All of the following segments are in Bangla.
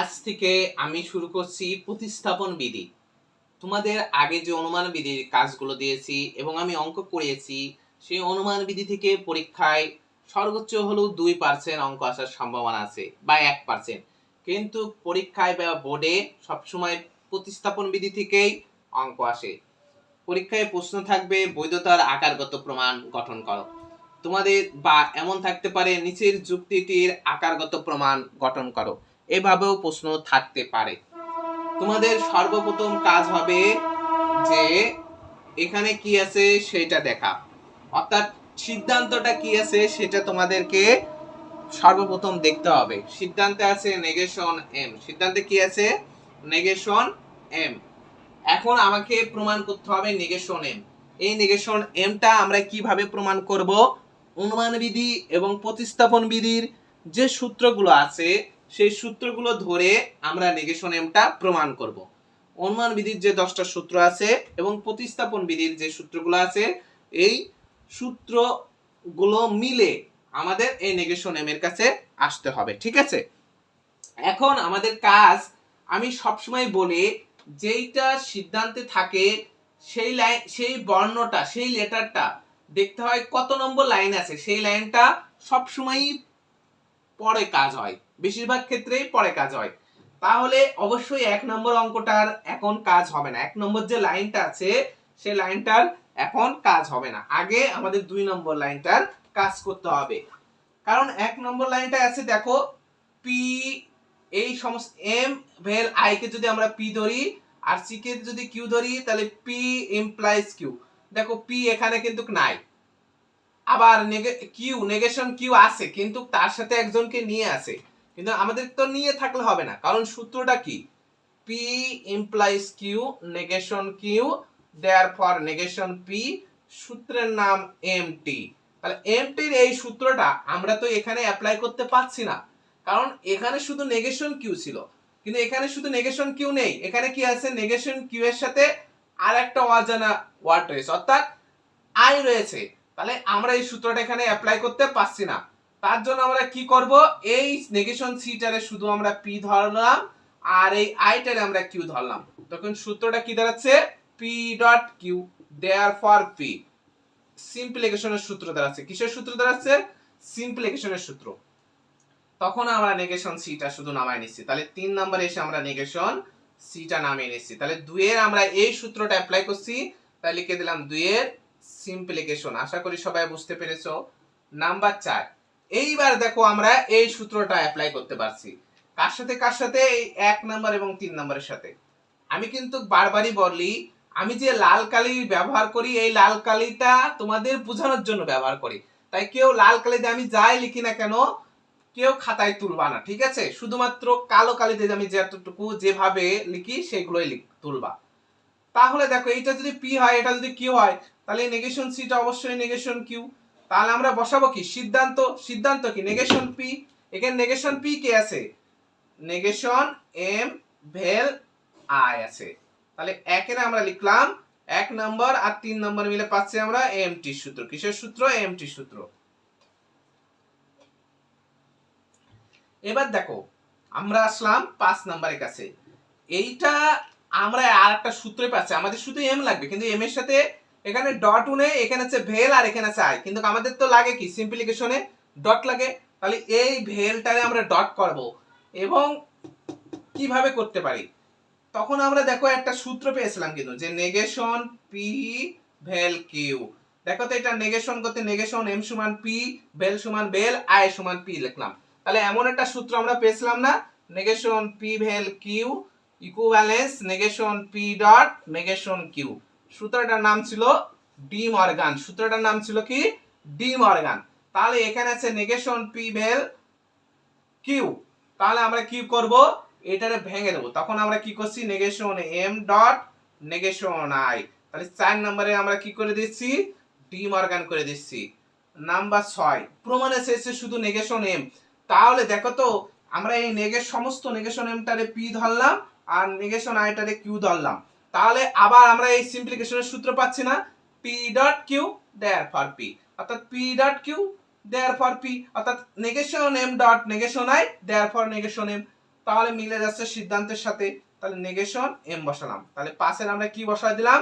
আজ থেকে আমি শুরু করছি প্রতিস্থাপন বিধি। তোমাদের আগে যে অনুমান বিধির কাজগুলো দিয়েছি এবং আমি অঙ্ক করিয়েছি, সেই অনুমান বিধি থেকে পরীক্ষায় সর্বোচ্চ হলেও দুই পার্সেন্ট অঙ্ক আসার সম্ভাবনা আছে বা এক পার্সেন্ট কিন্তু পরীক্ষায় বা বোর্ডে সবসময় প্রতিস্থাপন বিধি থেকেই অঙ্ক আসে। পরীক্ষায় প্রশ্ন থাকবে, বৈধতার আকারগত প্রমাণ গঠন করো। তোমাদের বা এমন থাকতে পারে, নিচের যুক্তিটির আকারগত প্রমাণ গঠন করো। এভাবেও প্রশ্ন থাকতে পারে। তোমাদের সর্বপ্রথম কাজ হবে যে, এখানে কি আছে সেটা দেখা। অর্থাৎ সিদ্ধান্তটা কি আছে সেটা তোমাদেরকে সর্বপ্রথম দেখতে হবে। সিদ্ধান্তে আছে নেগেশন এম সিদ্ধান্তে কি আছে? নেগেশন এম এখন আমাকে প্রমাণ করতে হবে নেগেশন এম এই নেগেশন এমটা আমরা কীভাবে প্রমাণ করব? অনুমান বিধি এবং প্রতিস্থাপন বিধির যে সূত্রগুলো আছে সেই সূত্রগুলো ধরে আমরা নেগেশন এমটা প্রমাণ করব। অনুমান বিধির যে দশটা সূত্র আছে এবং প্রতিস্থাপন বিধির যে সূত্রগুলো আছে, এই সূত্রগুলো মিলে আমাদের এই নেগেশন এম এর কাছে আসতে হবে, ঠিক আছে? এখন আমাদের কাজ, আমি সবসময় বলি যেইটা সিদ্ধান্তে থাকে, সেই লাইন সেই বর্ণটা, সেই লেটারটা দেখতে হয় কত নম্বর লাইন আছে, সেই লাইনটা সবসময়ই পরে কাজ হয়। বেশিরভাগ ক্ষেত্রেই পরে কাজ হয়। তাহলে অবশ্যই এক নম্বর অঙ্কটার এখন কাজ হবে না। এক নম্বর যে লাইনটা আছে সেই লাইনটার এখন কাজ হবে না। আগে আমাদের দুই নম্বর লাইনটার কাজ করতে হবে। কারণ এক নম্বর লাইনটা আছে, দেখো পি এই সমস্ত এম ভেল আই কে যদি আমরা পি ধরি আর সি কে যদি কিউ ধরি, তাহলে পি ইমপ্লাইজ কিউ দেখো পি এখানে কিন্তু নাই। আবার কিউ নেগেশন কিউ আছে, কিন্তু তার সাথে একজনকে নিয়ে আছে। কিন্তু আমাদের তো নিয়ে থাকলে হবে না। কারণ সূত্রটা কি? P implies Q negation Q therefore negation P সূত্রের নাম এম টি তাহলে এম টির এই সূত্রটা আমরা তো এখানে অ্যাপ্লাই করতে পারছি না। কারণ এখানে শুধু নেগেশন কিউ ছিল। কিন্তু এখানে শুধু নেগেশন কিউ নেই। এখানে কি আছে? নেগেশন কিউ এর সাথে আর একটা অজানা ওয়ার্ড রয়েছে। অর্থাৎ আই রয়েছে। তাহলে আমরা এই সূত্রটা এখানে অ্যাপ্লাই করতে পারছি না। তার জন্য আমরা কি করব? এই নেগেশন সিটারে শুধু আমরা পি ধরলাম আর এই আইটারে আমরা কিউ ধরলাম। তখন সূত্রটা কি দাঁড়াচ্ছে? P dot Q therefore P সিম্পলিফিকেশনের সূত্র দাঁড়াচ্ছে। কিসের সূত্র দাঁড়াচ্ছে? সিম্পলিফিকেশনের সূত্র। তখন আমরা নেগেশন সিটা শুধু নামাই নিচ্ছি। তাহলে তিন নম্বরে এসে আমরা নেগেশন সিটা নামিয়ে নিচ্ছি। তাহলে দুইয়ের আমরা এই সূত্রটা অ্যাপ্লাই করছি। তাহলে লিখে দিলাম দুইয়ের সিম্পলিফিকেশন আশা করি সবাই বুঝতে পেরেছ। নাম্বার চার। এইবার দেখো আমরা এই সূত্রটা অ্যাপ্লাই করতে পারছি। কার সাথে কার সাথে? এই এক নাম্বার এবং তিন নাম্বারের সাথে। আমি কিন্তু বারবারই বলি, আমি যে লাল কালি ব্যবহার করি, এই লাল কালিটা তোমাদের বোঝানোর জন্য ব্যবহার করি। তাই কেউ লাল কালিতে আমি যাই লিখি না কেন, কেউ খাতায় তুলবা না, ঠিক আছে? শুধুমাত্র কালো কালিতে আমি যতটুকু যেভাবে লিখি, সেগুলোই তুলবা। তাহলে দেখো, এইটা যদি পি হয়, এটা যদি কিউ হয়, তাহলে নেগেশন সিটা অবশ্যই নেগেশন কিউ তাহলে আমরা বসাবো কি? সিদ্ধান্ত সিদ্ধান্ত কি? নেগেশন পি এখানে নেগেশন পি কে আছে? নেগেশন এম ভেল আই আছে। তাহলে একের আমরা লিখলাম, এক নম্বর আর তিন নম্বর মিলে পাচ্ছি আমরা এম টি সূত্র। কিসের সূত্র? এম টি সূত্র। এবার দেখো, আমরা আসলাম পাঁচ নাম্বারের কাছে। এইটা আমরা আর একটা সূত্রে পাচ্ছি। আমাদের শুধু এম লাগবে, কিন্তু এম এর সাথে এখানে ডট উনে, এখানে আছে ভেল আর এখানে আছে আই কিন্তু আমাদের তো লাগে কি? সিম্পলিফিকেশনে ডট লাগে। তাহলে এই ভেলটারে আমরা ডট করব। এবং কীভাবে করতে পারি? তখন আমরা দেখো একটা সূত্র পেয়েছিলাম কিন্তু, যে নেগেশন পি ভেল কিউ দেখো তো এটা নেগেশন করতে নেগেশন এম সমান পি ভেল সমান ভেল আই সমান পি লিখলাম। তাহলে এমন একটা সূত্র আমরা পেয়েছিলাম না? Negation P vel Q equivalence negation P dot negation Q সূত্রটার নাম ছিল ডি মর্গান। সূত্রটার নাম ছিল কি? De Morgan. তাহলে এখানে আছে নেগেশন পি ভেল কিউ। তাহলে আমরা কি করব? এটারে ভেঙে দেবো। তখন আমরা কি করছি? Negation M dot negation I. তাহলে চার নম্বরে আমরা কি করে দিচ্ছি? ডি মর্গান করে দিচ্ছি। নাম্বার ছয়। প্রমাণে শেষে শুধু নেগেশন এম। তাহলে দেখো তো, আমরা এই নেগের সমস্ত নেগেশন এমটারে পি ধরলাম আর নেগেশন আইটারে কিউ ধরলাম। তাহলে আবার আমরা এই সিম্পলিফিকেশনের সূত্র পাচ্ছি না। P dot Q therefore P অর্থাৎ P dot Q therefore P অর্থাৎ negation M dot negation I therefore negation M তাহলে মিলে যাচ্ছে সিদ্ধান্তের সাথে। তাহলে নেগেশন এম বসালাম। তাহলে পাঁচের আমরা কি বসায় দিলাম?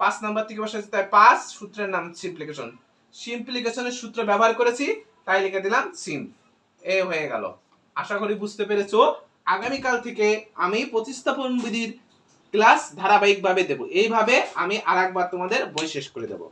পাঁচ নাম্বার থেকে বসাচ্ছি তাই পাঁচ সূত্রের নাম সিম্পলিকেশন সিম্পলিকেশনের সূত্র ব্যবহার করেছি, তাই লিখে দিলাম সিম এ হয়ে গেল। আশা করি বুঝতে পেরেছ। আগামীকাল থেকে আমি প্রতিস্থাপন বিধির ক্লাস ধারাবাহিকভাবে দেব। এইভাবে আমি আরেকবার তোমাদের বই শেষ করে দেবো।